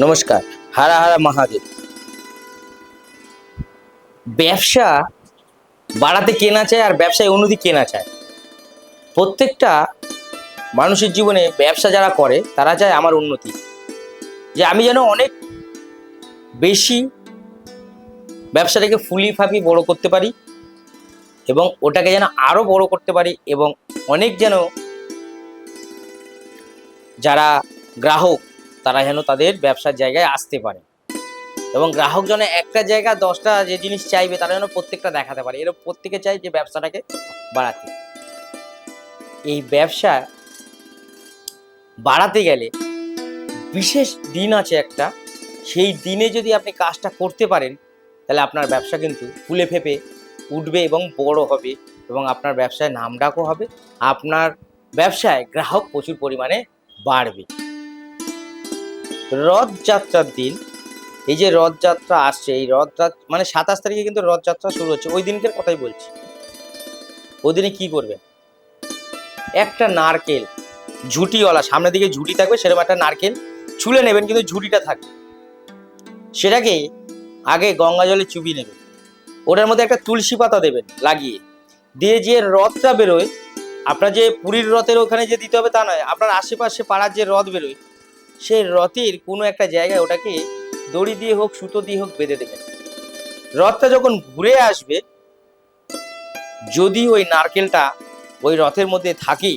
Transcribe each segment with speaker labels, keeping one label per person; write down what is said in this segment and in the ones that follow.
Speaker 1: নমস্কার, হারা হারা মহাদেব। ব্যবসা বাড়াতে কেনা চায় আর ব্যবসায় উন্নতি কেনা চায়? প্রত্যেকটা মানুষের জীবনে ব্যবসা যারা করে, তারা চায় আমার উন্নতি। যে আমি যেন অনেক বেশি ব্যবসাটাকে ফুলি ফাঁপি বড় করতে পারি এবং ওটাকে যেন আরও বড় করতে পারি এবং অনেক যেন যারা গ্রাহক তারা যেন তাদের ব্যবসার জায়গায় আসতে পারে। এবং গ্রাহক যেন একটা জায়গা দশটা যে জিনিস চাইবে, তারা যেন প্রত্যেকটা দেখাতে পারে। এরকম প্রত্যেকে চাই যে ব্যবসাটাকে বাড়াতে। এই ব্যবসা বাড়াতে গেলে বিশেষ দিন আছে একটা। সেই দিনে যদি আপনি কাজটা করতে পারেন, তাহলে আপনার ব্যবসা কিন্তু ফুলে ফেপে উঠবে এবং বড় হবে এবং আপনার ব্যবসায় নামডাকও হবে। আপনার ব্যবসায় গ্রাহক প্রচুর পরিমাণে বাড়বে। রথযাত্রার দিন। এই যে রথযাত্রা আসছে, এই রথযাত্রা মানে সাতাশ তারিখে কিন্তু রথযাত্রা শুরু হচ্ছে। ওই দিনকের কথাই বলছি। ওই দিনে কি করবেন একটা নারকেল ঝুটিওয়ালা, সামনের দিকে ঝুটি থাকবে, সেরকম একটা নারকেল ছুলে নেবেন, কিন্তু ঝুটিটা থাকবে। সেটাকে আগে গঙ্গা জলে চুবিয়ে নেবেন। ওটার মধ্যে একটা তুলসী পাতা দেবেন লাগিয়ে। দিয়ে যে রথটা বেরোয়, আপনার যে পুরীর রথের ওখানে যে দিতে হবে তা নয়, আপনার আশেপাশে পাড়ার যে রথ বেরোয় সেই রথের কোনো একটা জায়গায় ওটাকে দড়ি দিয়ে হোক, সুতো দিয়ে হোক বেঁধে দেবেন রথটা যখন ঘুরে আসবে, যদি ওই নারকেলটা ওই রথের মধ্যে থাকে,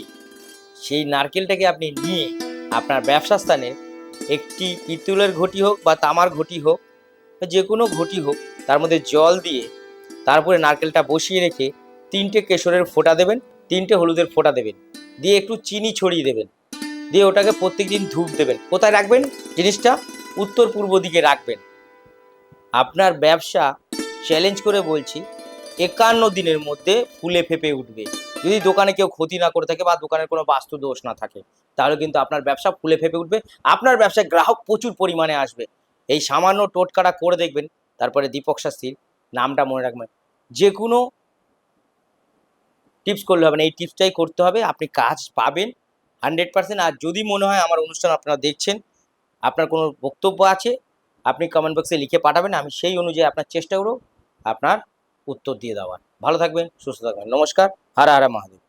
Speaker 1: সেই নারকেলটাকে আপনি নিয়ে আপনার ব্যবসা স্থানে একটি পিতলের ঘটি হোক বা তামার ঘটি হোক, যে কোনো ঘটি হোক, তার মধ্যে জল দিয়ে তারপরে নারকেলটা বসিয়ে রেখে তিনটে কেশরের ফোঁটা দেবেন, তিনটে হলুদের ফোঁটা দেবেন। দিয়ে একটু চিনি ছড়িয়ে দেবেন। দিয়ে ওটাকে প্রত্যেকদিন ধূপ দেবেন। কোথায় রাখবেন? জিনিসটা উত্তর পূর্ব দিকে রাখবেন। আপনার ব্যবসা চ্যালেঞ্জ করে বলছি, একান্ন দিনের মধ্যে ফুলে ফেপে উঠবে। যদি দোকানে কেউ ক্ষতি না করে থাকে বা দোকানের কোনো বাস্তু দোষ না থাকে, তাহলে কিন্তু আপনার ব্যবসা ফুলে ফেপে উঠবে। আপনার ব্যবসায় গ্রাহক প্রচুর পরিমাণে আসবে। এই সামান্য টোটকাটা করে দেখবেন, তারপরে দীপক শাস্ত্রীর নামটা মনে রাখবেন। যে কোনো টিপস করলে হবে না। এই টিপসটাই করতে হবে। আপনি কাজ পাবেন হান্ড্রেড পার্সেন্ট। আর যদি মনে হয় আমার অনুষ্ঠান আপনারা দেখছেন, আপনার কোনো বক্তব্য আছে, আপনি কমেন্ট বক্সে লিখে পাঠাবেন, আমি সেই অনুযায়ী আপনার চেষ্টা করব আপনার উত্তর দিয়ে দেওয়ার। ভালো থাকবেন, সুস্থ থাকবেন, নমস্কার, হারা হারা মহাদেব।